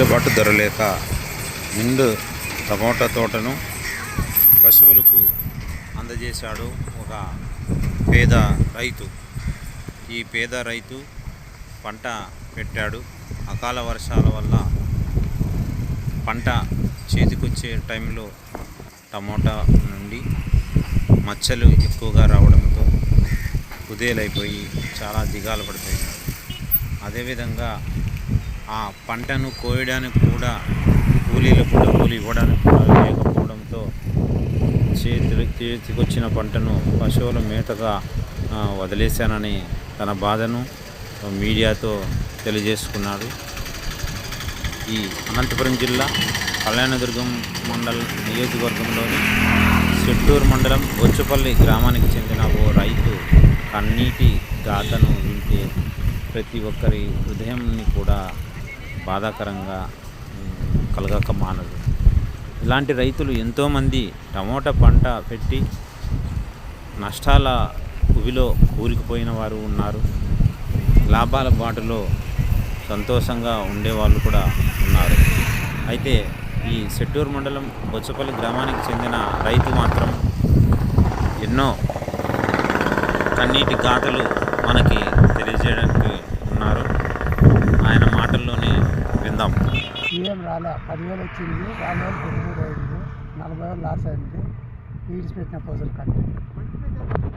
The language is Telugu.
గిట్టుబాటు ధర లేక నిండు టమోటా తోటను పశువులకు అందజేశాడు ఒక పేద రైతు. ఈ పేద రైతు పంట పెట్టాడు. అకాల వర్షాల వల్ల పంట చేతికొచ్చే టైంలో టమోటా నుండి మచ్చలు ఎక్కువగా రావడంతో కుదేలైపోయి చాలా దిగాలు పడిపోయింది అదేవిధంగా ఆ పంటను కోయడానికి కూడా కూలీలకు డబ్బులు ఇవ్వడానికి కూడా లేకపోవడంతో చేతి చేతికొచ్చిన పంటను పశువుల మేతగా వదిలేశానని తన బాధను మీడియాతో తెలియజేసుకున్నాడు. ఈ అనంతపురం జిల్లా కళ్యాణదుర్గం మండల నియోజకవర్గంలోని చిట్టూరు మండలం బొచ్చుపల్లి గ్రామానికి చెందిన ఓ రైతు కన్నీటి గాథను వింటే ప్రతి ఒక్కరి హృదయంని కూడా బాధాకరంగా కలగక మానదు. ఇలాంటి రైతులు ఎంతోమంది టమోటా పంట పెట్టి నష్టాల ఉవిలో కూరుకుపోయిన వారు ఉన్నారు. లాభాల బాటలో సంతోషంగా ఉండేవాళ్ళు కూడా ఉన్నారు. అయితే ఈ సెట్టూరు మండలం బొచ్చపల్లి గ్రామానికి చెందిన రైతు మాత్రం ఎన్నో కన్నీటి గాథలు మనకి ఏం రాలే. పదివేలు వచ్చింది యాభై వేలు పెట్టుబడి అయింది నలభై వేలు లాస్ అయింది. ఈడ్చిపెట్టిన పూజలు కట్టి